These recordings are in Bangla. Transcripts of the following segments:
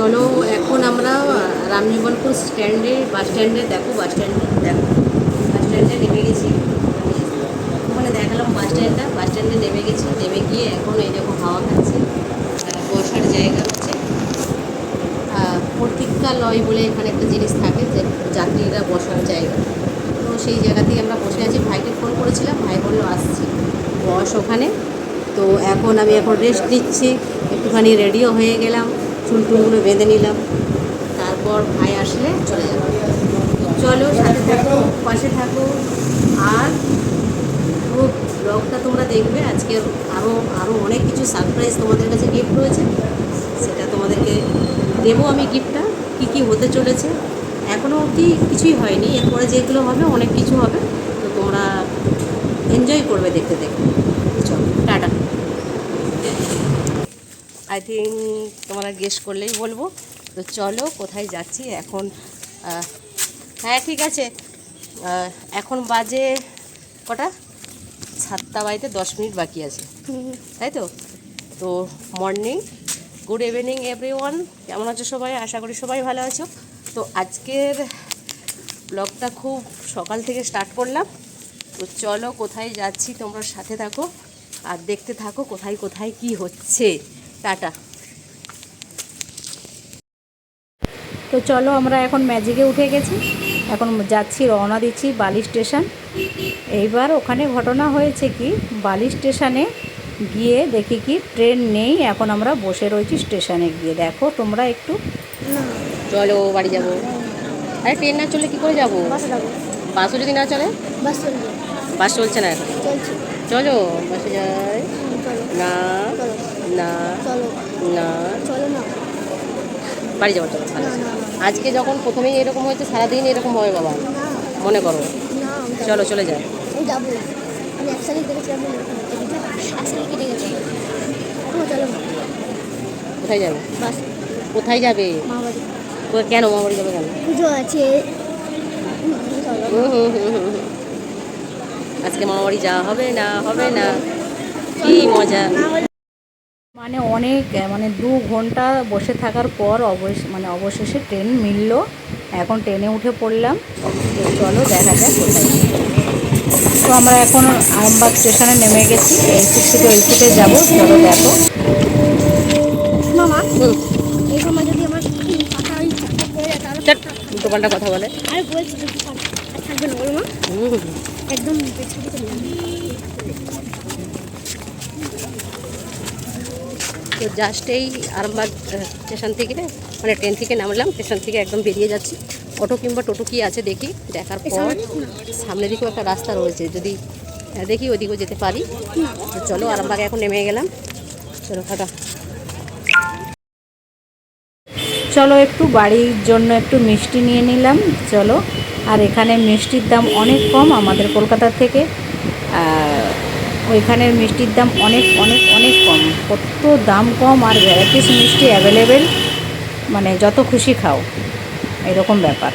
চলো এখন আমরা রামজীবনপুর স্ট্যান্ডে বাস স্ট্যান্ডে দেখো, বাস স্ট্যান্ডে দেখো। বাস স্ট্যান্ডে নেমে গেছি। ওখানে দেখালাম বাস স্ট্যান্ডটা। বাস স্ট্যান্ডে নেমে গেছি। নেমে গিয়ে এখন এই দেখো হাওয়া খাচ্ছে। বসার জায়গা হচ্ছে। প্রতীক্ষালয় বলে এখানে একটা জিনিস থাকে যে যাত্রীরা বসার জায়গা। তো সেই জায়গাতেই আমরা বসে আছি। ভাইকে ফোন করেছিলাম। ভাই বলল, আসছি। বস ওখানে। তো এখন আমি এখন রেস্ট নিচ্ছি। একটুখানি রেডিও হয়ে গেলাম। চুল টুলগুলো বেঁধে নিলাম। তারপর ভাই আসলে চলে যাব। চলো সাথে থাকো, পাশে থাকো। আর পুরো ব্লগটা তোমরা দেখবে। আজকে আরও আরও অনেক কিছু সারপ্রাইজ তোমাদের কাছে গিফট রয়েছে। সেটা তোমাদেরকে দেবো আমি গিফটটা কী কী হতে চলেছে। এখনও অবধি কিছুই হয়নি। এরপরে যেগুলো হবে, অনেক কিছু হবে। তো তোমরা এনজয় করবে দেখতে দেখতে। চলো, টাটা। আই থিঙ্ক তোমরা গেস করলেই বলব। তো চলো, কোথায় যাচ্ছি এখন? হ্যাঁ ঠিক আছে। এখন বাজে কটা? সাতটা বাড়িতে দশ মিনিট বাকি আছে। তাই তো? তো morning good evening everyone কেমন আছো সবাই? আশা করি সবাই ভালো আছো। তো আজকের ব্লগটা খুব সকাল থেকে স্টার্ট করলাম। তো চলো, কোথায় যাচ্ছি তোমরা সাথে থাকো। আর দেখতে থাকো কোথায় কোথায় কি হচ্ছে। টাটা। তো চলো আমরা এখন ম্যাজিকে উঠে গেছি। এখন যাচ্ছি রওনা দিচ্ছি বালি স্টেশন। এইবার ওখানে ঘটনা হয়েছে কি বালি স্টেশনে গিয়ে দেখি কি ট্রেন নেই এখন আমরা বসে রয়েছি স্টেশনে গিয়ে। দেখো তোমরা একটু। চলো বাড়ি যাব। আরে ট্রেন না চললে কী করে যাব? বাসও যদি না চলে? বাস চলছে না এখন? চলো বাসে যাই। না। না চলো। না। চলো না। বাড়ি যাব চলো আজকে যখন প্রথমেই এরকম হয়েছে সারাদিন এরকম হয় বাবা। মনে করো। চলো চলে যাই। না। কোথায় যাবে? কোথায় যাবে? কেন মা বাড়ি যাবে কেন? পুজো আছে। আজকে মামা বাড়ি যাওয়া হবে না হবে না। কি মজা। মানে অনেক মানে দু ঘণ্টা বসে থাকার পর অবশ মানে অবশেষে ট্রেন মিললো। এখন ট্রেনে উঠে পড়লাম। চলো দেখা যাক কোথায়। তো আমরা এখন আরামবাগ স্টেশনে নেমে গেছি। এই সিটে ওই সিটে যাব চলো দেখো। মামা এই সময় যদি আমার কথা বলে। আরে বলছি থাকবে না বলো মা। হুম। একদম পেছনে চলে যাবে তো জাস্ট এই আরামবাগ স্টেশন থেকে মানে ট্রেন থেকে নামলাম স্টেশন থেকে একদম বেরিয়ে যাচ্ছি। অটো কিংবা টোটো কি আছে দেখি দেখার পর সামনে দিকেও একটা রাস্তা রয়েছে যদি দেখি ওইদিকেও যেতে পারি। তো চলো আরামবাগে এখন নেমে গেলাম। চলো খাটা চলো একটু বাড়ির জন্য একটু মিষ্টি নিয়ে নিলাম চলো। আর এখানে মিষ্টির দাম অনেক কম আমাদের কলকাতা থেকে। ওইখানের মিষ্টির দাম অনেক অনেক অনেক কম। কত দাম কম আর ভ্যারাইটিস মিষ্টি অ্যাভেলেবেল মানে যত খুশি খাও। এরকম ব্যাপার।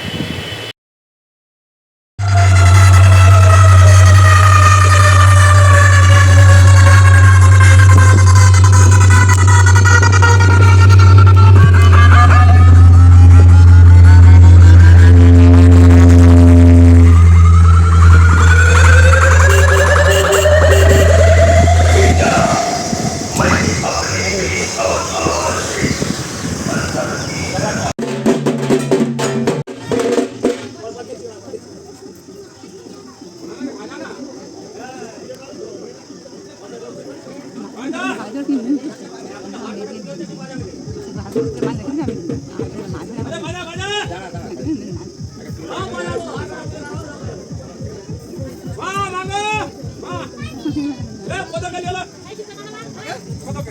孤独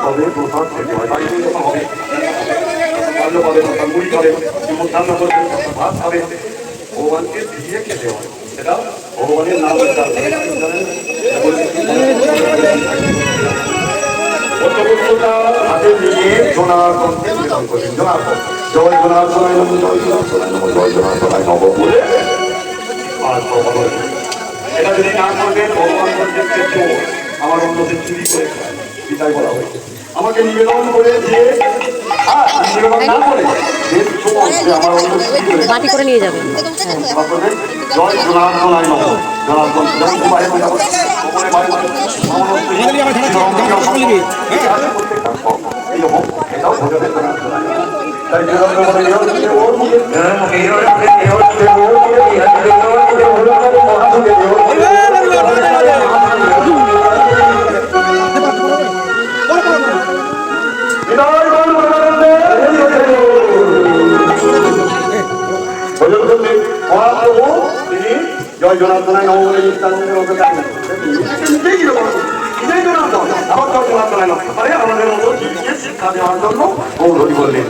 হয় হবে ভালো খাবে ভগবানকে দিয়ে খেতে হয় সেটা ভগবানের নাম হাতে নিয়ে জনার্দনকে নিবেদন করবেন জয় জনার্দনায় জয় জনার্দনায় নম জয় এটা যদি না করবেন ভগবান বলছেন আমার অন্যদের চুরি করে খায় বিদায় বলা হয়েছে আমাকে নিবেদন করে যে হ্যাঁ, নিবেদন না করে চুরি করে নিয়ে করবেন। জয় জনার্দন জয় কুমারে নম মহাপ্রভু তিনি জয় জনার্দনায় নবমী নিত্যান নিজেই নিজেই জনার্দন। আবার জয় জনার্দনায় নয় আমাদের মতো জীবকে শিক্ষা দেওয়ার জন্য গৌরী বললেন